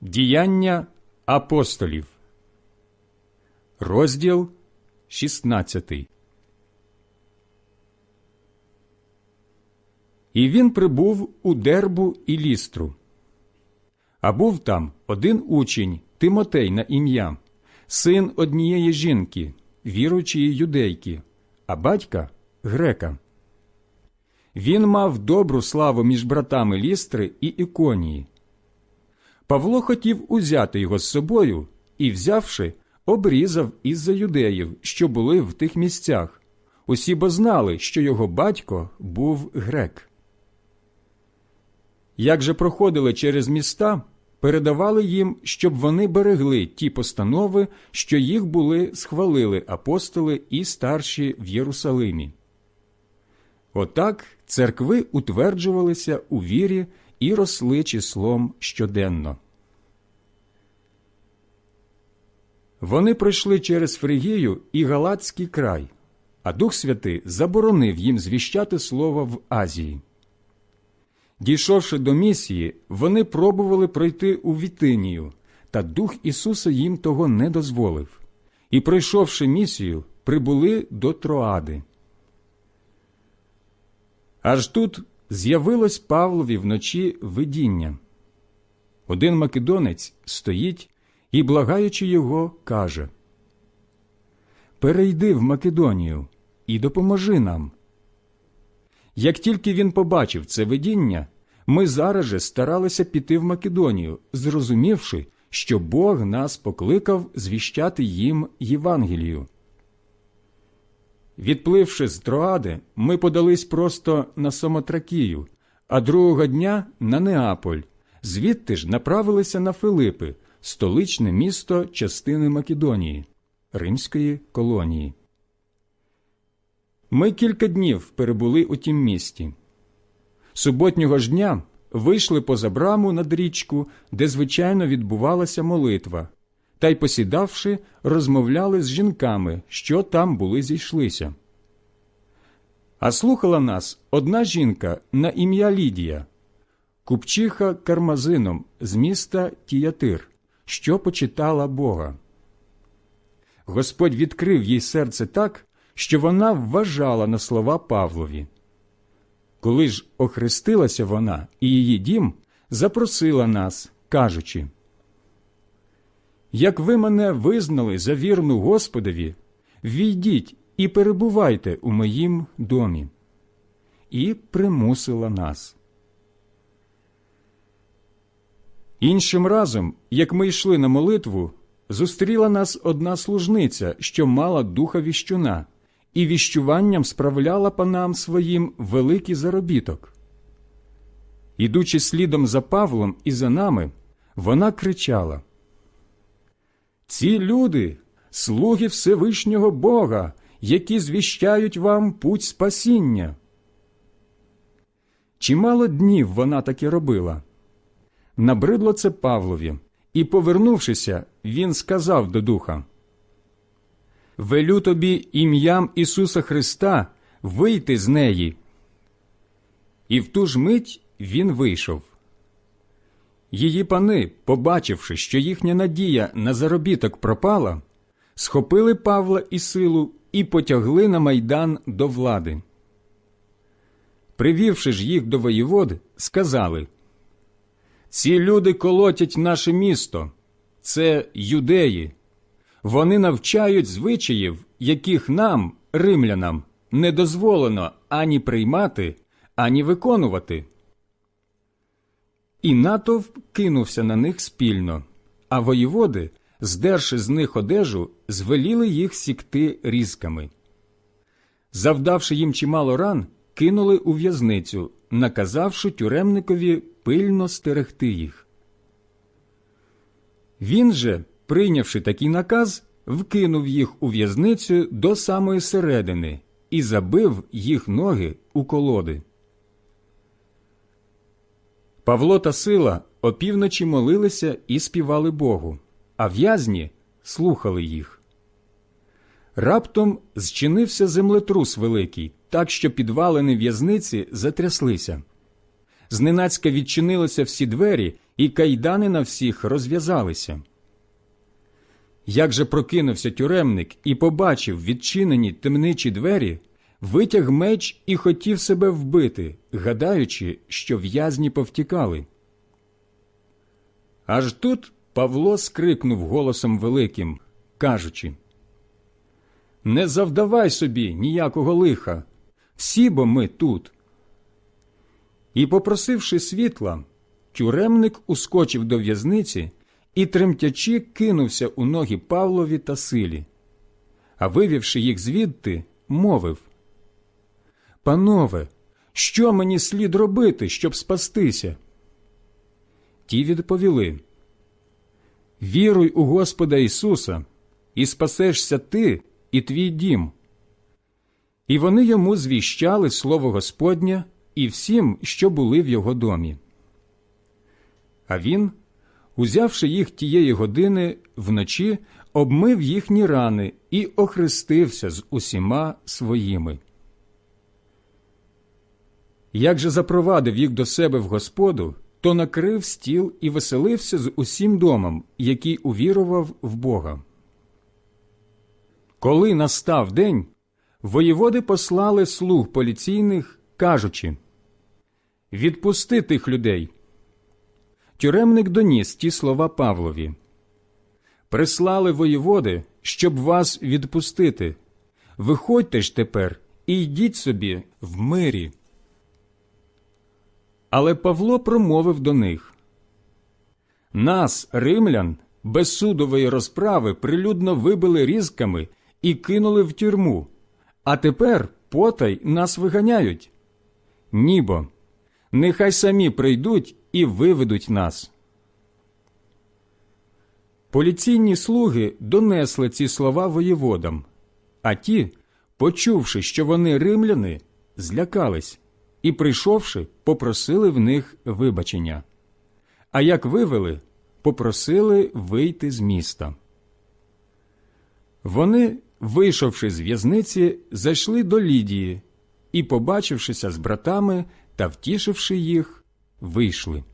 Діяння апостолів, розділ 16. І він прибув у дербу і лістру. А був там один учень Тимотей на ім'я, син однієї жінки, віруючої юдейки, а батька грека. Він мав добру славу між братами лістри і іконії. Павло хотів узяти його з собою і, взявши, обрізав із-за юдеїв, що були в тих місцях. Усі бо знали, що його батько був грек. Як же проходили через міста, передавали їм, щоб вони берегли ті постанови, що їх були схвалили апостоли і старші в Єрусалимі. Отак церкви утверджувалися у вірі і росли числом щоденно. Вони пройшли через Фригію і Галатський край, а Дух Святий заборонив їм звіщати слово в Азії. Дійшовши до місії, вони пробували пройти у Вітинію, та Дух Ісуса їм того не дозволив, і, пройшовши місію, прибули до Троади. Аж тут з'явилось Павлові вночі видіння. Один македонець стоїть і, благаючи його, каже Перейди в Македонію і допоможи нам. Як тільки він побачив це видіння, ми зараз же старалися піти в Македонію, зрозумівши, що Бог нас покликав звіщати їм Євангелію. Відпливши з Троади, ми подались просто на Самотракію, а другого дня на Неаполь, звідти ж направилися на Филипи, столичне місто частини Македонії, римської колонії. Ми кілька днів перебули у тім місті. Суботнього ж дня вийшли поза браму над річку, де звичайно відбувалася молитва, та й, посідавши, розмовляли з жінками, що там були зійшлися. А слухала нас одна жінка на ім'я Лідія, купчиха кармазином з міста Тіятир, що почитала Бога. Господь відкрив їй серце так, що вона вважала на слова Павлові. Коли ж охрестилася вона і її дім, запросила нас, кажучи Як ви мене визнали за вірну Господові, війдіть і перебувайте у моїм домі. І примусила нас. Іншим разом, як ми йшли на молитву, зустріла нас одна служниця, що мала духа віщуна, і віщуванням справляла панам своїм великий заробіток. Ідучи слідом за Павлом і за нами, вона кричала Ці люди слуги Всевишнього Бога, які звіщають вам путь спасіння. Чимало днів вона таки робила. Набридло це Павлові, і, повернувшися, він сказав до духа Велю тобі ім'ям Ісуса Христа вийти з неї. І в ту ж мить він вийшов. Її пани, побачивши, що їхня надія на заробіток пропала, схопили Павла і силу і потягли на майдан до влади. Привівши ж їх до воєводи, сказали Ці люди колотять наше місто, це юдеї. Вони навчають звичаїв, яких нам, римлянам, не дозволено ані приймати, ані виконувати. І натовп кинувся на них спільно, а воєводи, здерши з них одежу, звеліли їх сікти різками. Завдавши їм чимало ран, кинули у в'язницю, наказавши тюремникові пильно стерегти їх. Він же, прийнявши такий наказ, вкинув їх у в'язницю до самої середини і забив їх ноги у колоди. Павло та Сила опівночі молилися і співали Богу, а в'язні слухали їх. Раптом зчинився землетрус великий, так що підвалини в'язниці затряслися. Зненацька відчинилися всі двері, і кайдани на всіх розв'язалися. Як же прокинувся тюремник і побачив відчинені темничі двері, витяг меч і хотів себе вбити, гадаючи, що в'язні повтікали. Аж тут Павло скрикнув голосом великим, кажучи Не завдавай собі ніякого лиха, всі бо ми тут. І, попросивши світла, тюремник ускочив до в'язниці і, тремтячи, кинувся у ноги Павлові та силі. А вивівши їх звідти, мовив Панове, що мені слід робити, щоб спастися? Ті відповіли Віруй у Господа Ісуса, і спасешся ти і твій дім. І вони йому звіщали слово Господнє і всім, що були в його домі. А він, узявши їх тієї години вночі, обмив їхні рани і охрестився з усіма своїми. Як же запровадив їх до себе в Господу, то накрив стіл і веселився з усім домом, який увірував в Бога. Коли настав день, воєводи послали слуг поліційних, кажучи Відпусти тих людей. Тюремник доніс ті слова Павлові. Прислали воєводи, щоб вас відпустити. Виходьте ж тепер і йдіть собі в мирі. Але Павло промовив до них Нас, римлян, без судової розправи прилюдно вибили різками і кинули в тюрму, а тепер потай нас виганяють. Нібо, нехай самі прийдуть і виведуть нас. Поліційні слуги донесли ці слова воєводам, а ті, почувши, що вони римляни, злякались і, прийшовши, попросили в них вибачення. А як вивели, попросили вийти з міста. Вони, вийшовши з в'язниці, зайшли до Лідії і, побачившися з братами та втішивши їх, вийшли.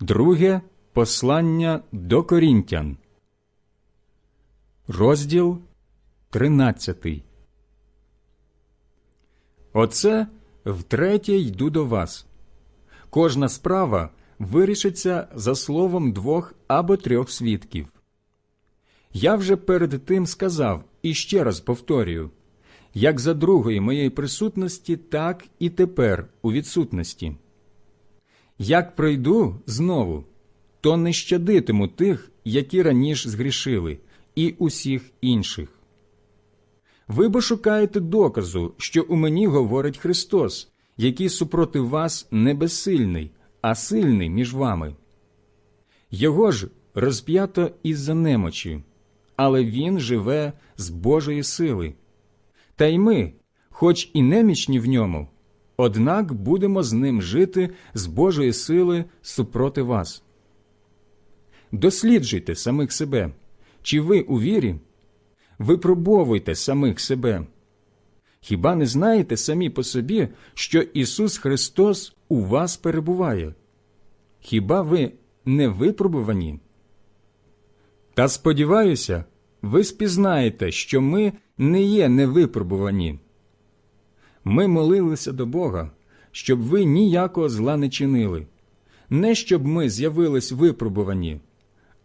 Друге послання до Корінтян, розділ 13. Оце втретє йду до вас. Кожна справа вирішиться за словом двох або трьох свідків. Я вже перед тим сказав і ще раз повторюю як за другої моєї присутності, так і тепер у відсутності. Як прийду знову, то не щадитиму тих, які раніше згрішили, і усіх інших. Ви бо шукаєте доказу, що у мені говорить Христос, який супроти вас не безсильний, а сильний між вами. Його ж розп'ято із-за немочі, але Він живе з Божої сили. Та й ми, хоч і немічні в ньому, однак будемо з ним жити з Божої сили супроти вас. Досліджуйте самих себе, чи ви у вірі, випробовуйте самих себе. Хіба не знаєте самі по собі, що Ісус Христос у вас перебуває? Хіба ви не випробувані? Та сподіваюся, ви спізнаєте, що ми не є невипробувані. Ми молилися до Бога, щоб ви ніякого зла не чинили, не щоб ми з'явились випробувані,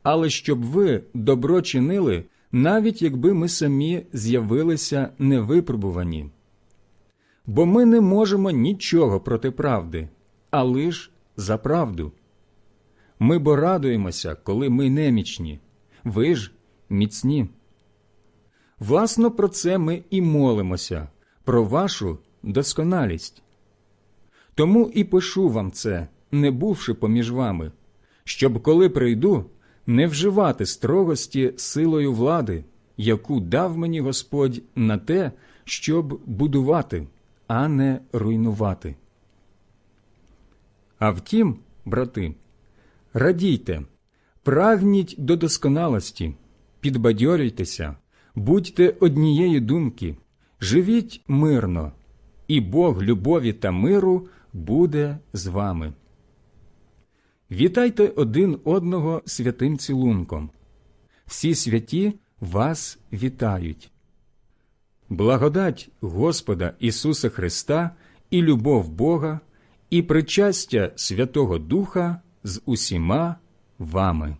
але щоб ви добро чинили, навіть якби ми самі з'явилися невипробувані. Бо ми не можемо нічого проти правди, а лиш за правду. Ми бо радуємося, коли ми немічні, ви ж міцні. Власно, про це ми і молимося, про вашу досконалість. Тому і пишу вам це, не бувши поміж вами, щоб, коли прийду, не вживати строгості силою влади, яку дав мені Господь на те, щоб будувати, а не руйнувати. А втім, брати, радійте, прагніть до досконалості, підбадьорюйтеся, будьте однієї думки, живіть мирно, і Бог любові та миру буде з вами. Вітайте один одного святим цілунком. Всі святі вас вітають. Благодать Господа Ісуса Христа і любов Бога, і причастя Святого Духа з усіма вами.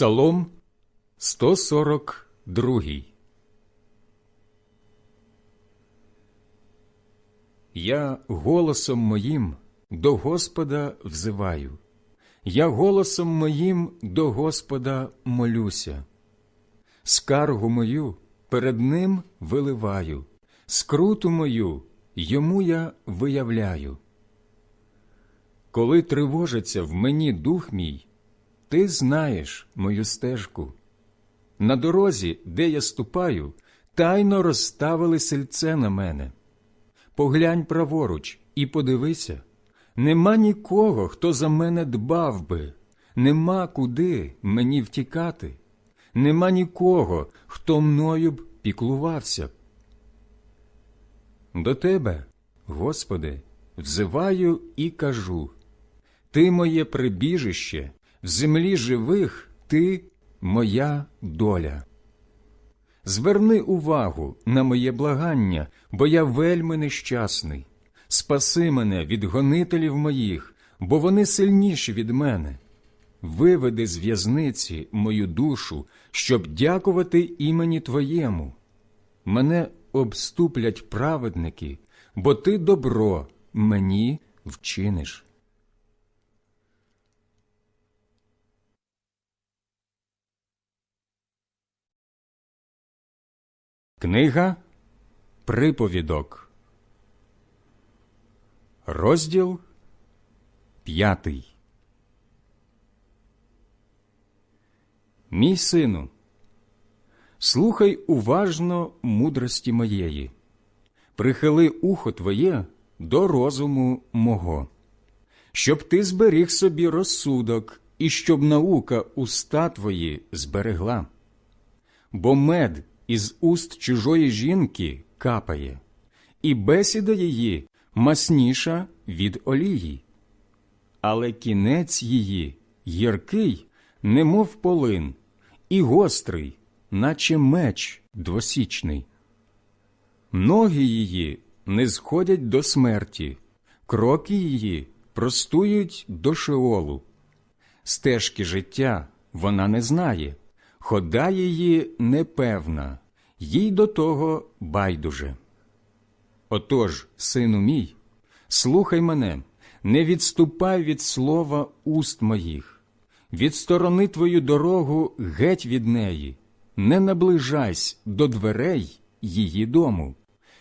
Псалом 142 Я голосом моїм до Господа взиваю, я голосом моїм до Господа молюся, скаргу мою перед Ним виливаю, скруту мою йому я виявляю. Коли тривожиться в мені дух мій, ти знаєш мою стежку. На дорозі, де я ступаю, тайно розставили сельце на мене. Поглянь праворуч і подивися нема нікого, хто за мене дбав би, нема куди мені втікати, нема нікого, хто мною б піклувався. До тебе, Господи, взиваю і кажу Ти моє прибіжище, в землі живих ти моя доля. Зверни увагу на моє благання, бо я вельми нещасний. Спаси мене від гонителів моїх, бо вони сильніші від мене. Виведи з в'язниці мою душу, щоб дякувати імені Твоєму. Мене обступлять праведники, бо ти добро мені вчиниш. Книга Приповідок, розділ п'ятий. Мій сину, слухай уважно мудрості моєї, прихили ухо твоє до розуму мого, щоб ти зберіг собі розсудок і щоб наука уста твої зберегла. Бо мед із уст чужої жінки капає, і бесіда її масніша від олії, але кінець її гіркий, немов полин, і гострий, наче меч двосічний. Ноги її не сходять до смерті, кроки її простують до шеолу. Стежки життя вона не знає, хода її непевна, їй до того байдуже. Отож, сину мій, слухай мене, не відступай від слова уст моїх, відсторони твою дорогу геть від неї, не наближайся до дверей її дому,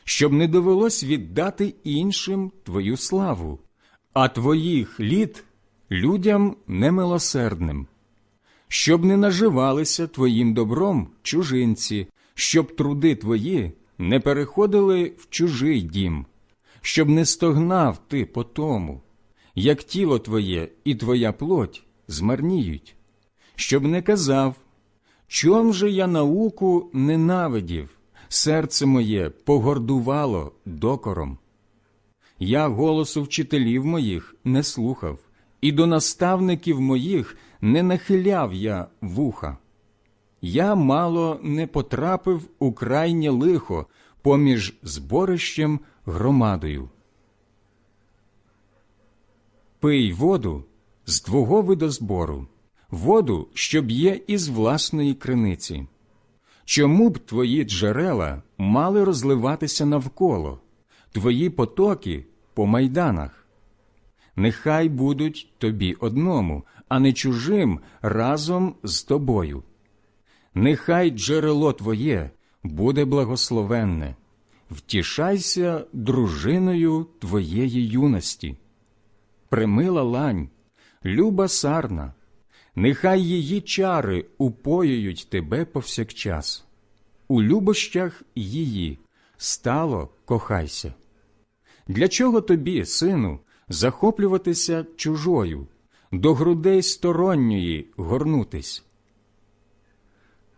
щоб не довелось віддати іншим твою славу, а твоїх літ людям немилосердним щоб не наживалися твоїм добром чужинці, щоб труди твої не переходили в чужий дім, щоб не стогнав ти по тому, як тіло твоє і твоя плоть змарніють, щоб не казав, чом же я науку ненавидів, серце моє погордувало докором. Я голосу вчителів моїх не слухав, і до наставників моїх не нахиляв я вуха. Я мало не потрапив у крайнє лихо поміж зборищем громадою. Пий воду з твого видозбору, воду, що б'є із власної криниці. Чому б твої джерела мали розливатися навколо, твої потоки по майданах? Нехай будуть тобі одному, а не чужим разом з тобою. Нехай джерело твоє буде благословенне, втішайся дружиною твоєї юності. Примила лань, люба сарна, нехай її чари упоюють тебе повсякчас. У любощах її стало кохайся. Для чого тобі, сину, захоплюватися чужою, до грудей сторонньої горнутись?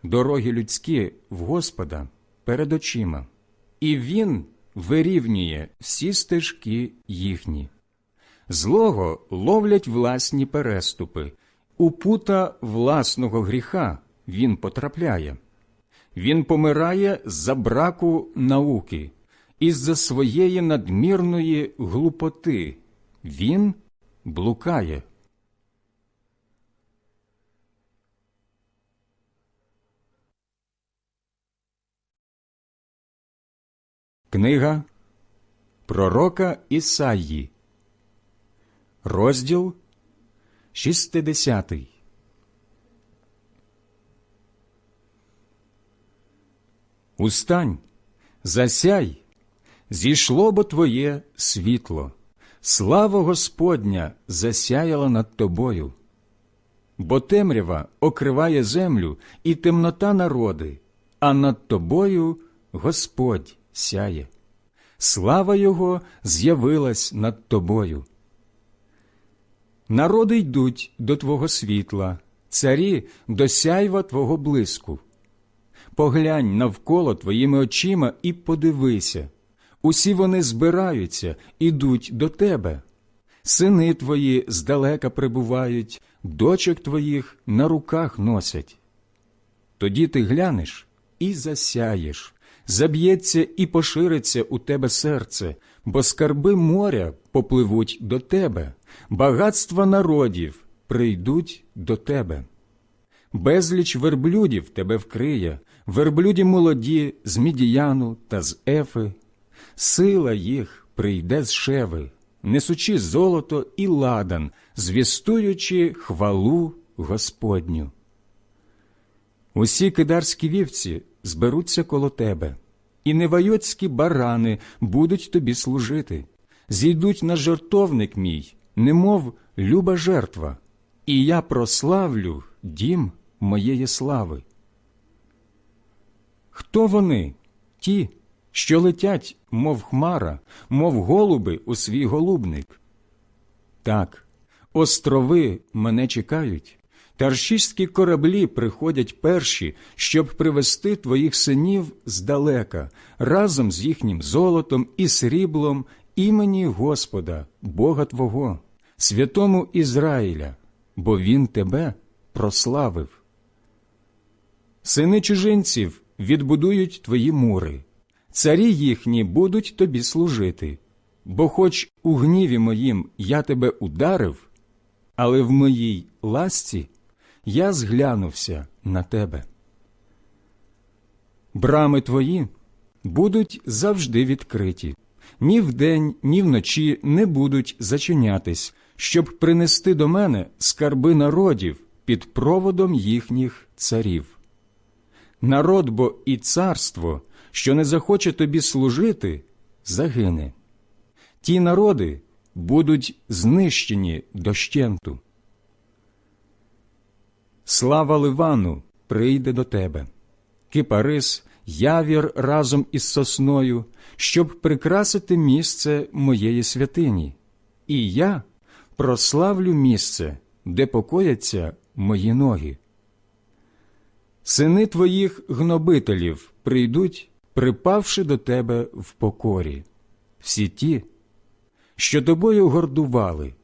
Дороги людські в Господа перед очима, і Він вирівнює всі стежки їхні. Злого ловлять власні переступи, у пута власного гріха він потрапляє. Він помирає за браку науки, із-за своєї надмірної глупоти. Він блукає. Книга Пророка Ісаї, розділ 60. Устань, засяй, зійшло бо твоє світло, слава Господня засяяла над тобою. Бо темрява окриває землю і темнота народи, а над тобою Господь сяє. Слава Його з'явилась над тобою. Народи йдуть до Твого світла, царі до сяйва Твого блиску. Поглянь навколо твоїми очима і подивися. Усі вони збираються, ідуть до тебе. Сини твої здалека прибувають, дочок твоїх на руках носять. Тоді ти глянеш і засяєш, заб'ється і пошириться у тебе серце, бо скарби моря попливуть до тебе, багатства народів прийдуть до тебе. Безліч верблюдів тебе вкриє, верблюді молоді з мідіяну та з ефи. Сила їх прийде з шеви, несучи золото і ладан, звістуючи хвалу Господню. Усі кидарські вівці зберуться коло тебе, і невайоцькі барани будуть тобі служити, зійдуть на жертовник мій, немов люба жертва, і я прославлю дім моєї слави. Хто вони, ті, що летять, мов хмара, мов голуби у свій голубник? Так, острови мене чекають, таршіські кораблі приходять перші, щоб привести твоїх синів здалека, разом з їхнім золотом і сріблом імені Господа, Бога Твого, святому Ізраїля, бо Він тебе прославив. Сини чужинців відбудують твої мури, царі їхні будуть тобі служити, бо хоч у гніві моїм я тебе ударив, але в моїй ласці я зглянувся на тебе. Брами твої будуть завжди відкриті, ні вдень, ні вночі не будуть зачинятись, щоб принести до мене скарби народів під проводом їхніх царів. Народ бо і царство, що не захоче тобі служити, загине. Ті народи будуть знищені дощенту. Слава Ливану прийде до тебе, кипарис, явір разом із сосною, щоб прикрасити місце моєї святині, і я прославлю місце, де покояться мої ноги. Сини твоїх гнобителів прийдуть, припавши до тебе в покорі, всі ті, що тобою гордували,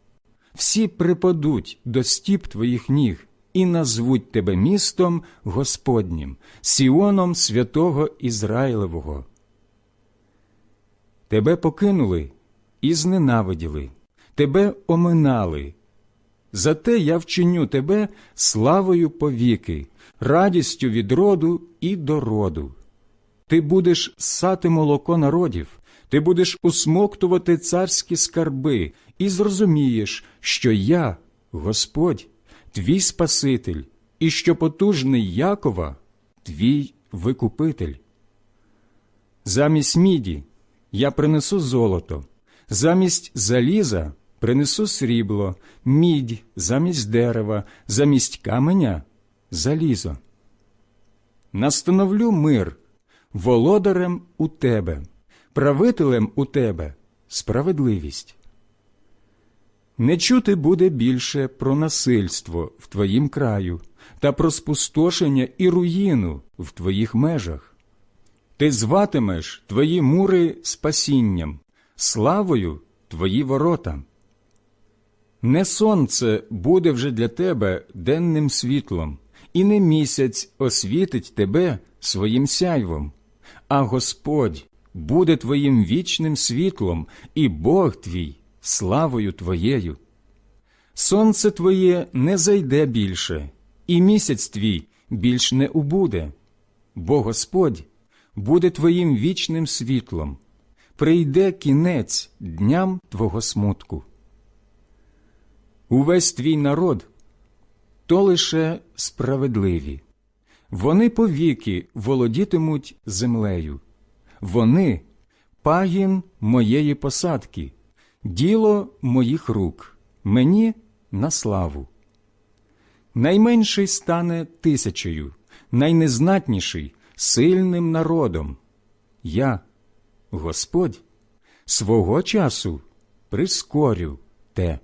всі припадуть до стіп твоїх ніг і назвуть тебе містом Господнім, Сіоном святого Ізраїлевого. Тебе покинули і зненавиділи, тебе оминали. Зате я вчиню тебе славою повіки, радістю від роду і до роду. Ти будеш сати молоко народів, ти будеш усмоктувати царські скарби, і зрозумієш, що я, Господь, твій Спаситель, і що потужний Якова, твій Викупитель. Замість міді я принесу золото, замість заліза принесу срібло, мідь замість дерева, замість каменя залізо. Настановлю мир володарем у тебе правителем у тебе справедливість. Не чути буде більше про насильство в твоїм краю та про спустошення і руїну в твоїх межах. Ти зватимеш твої мури спасінням, славою твої ворота. Не сонце буде вже для тебе денним світлом, і не місяць освітить тебе своїм сяйвом, а Господь буде твоїм вічним світлом, і Бог твій славою твоєю. Сонце твоє не зайде більше, і місяць твій більш не убуде, бо Господь буде твоїм вічним світлом, прийде кінець дням твого смутку. Увесь твій народ то лише справедливі. Вони повіки володітимуть землею. Вони пагін моєї посадки, діло моїх рук, мені на славу. Найменший стане тисячею, найнезнатніший сильним народом. Я, Господь, свого часу прискорю те.